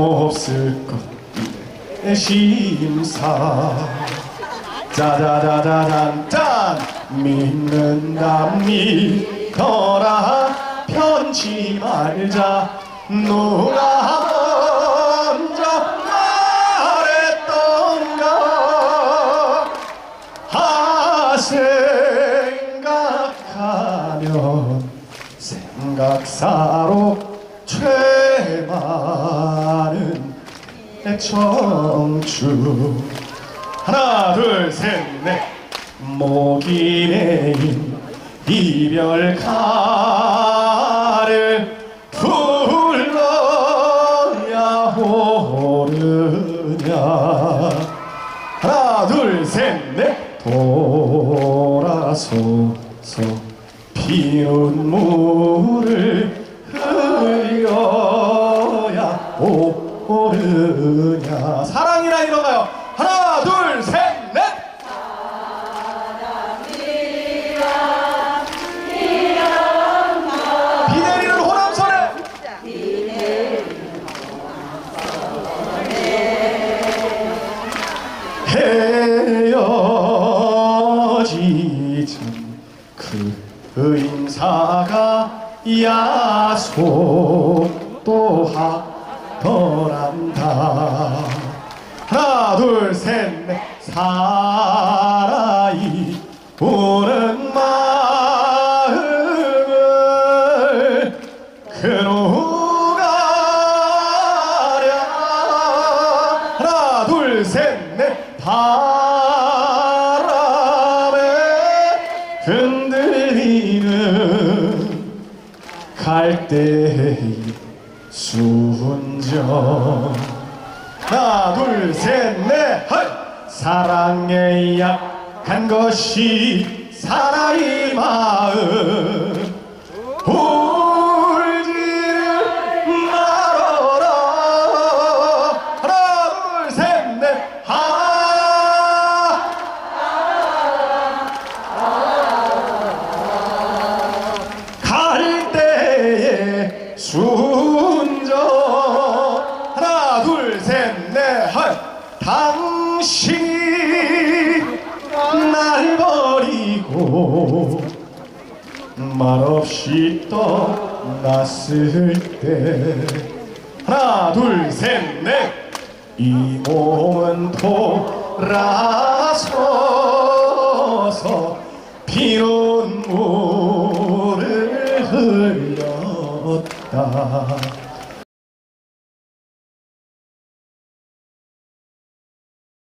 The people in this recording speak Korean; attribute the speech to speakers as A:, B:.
A: 몹쓸 것 심사. 짜자자자잔짠! 믿는다 믿더라. 편치 말자. 누가 먼저 말했던가? 아 생각하면 생각사로 죄 많은 청춘 하나 둘 셋 넷. 목이 내린 이별 가를 불러야 오르냐. 하나 둘 셋 넷. 돌아서서 피눈물을 흘려야 오르냐. 사랑이라 일어나요. 하나 둘 셋 넷. 비 내리는 호남선에. 헤어지자 그 인사가 야속도 하 더란다. 하나 둘 셋넷. 살아이 우는 마음을 그 누가 랴. 하나 둘 셋 넷. 바람에 흔들리는 갈대의 순정. 하나 둘셋넷 헐! 사랑에 약한 것이 사나이 마음. 울지를 말아라. 하나 둘셋넷 하! 갈 때의 순 헐. 당신이 날 버리고 말없이 떠났을 때. 하나 둘 셋 넷. 이 몸은 돌아서서 피눈물을 흘렸다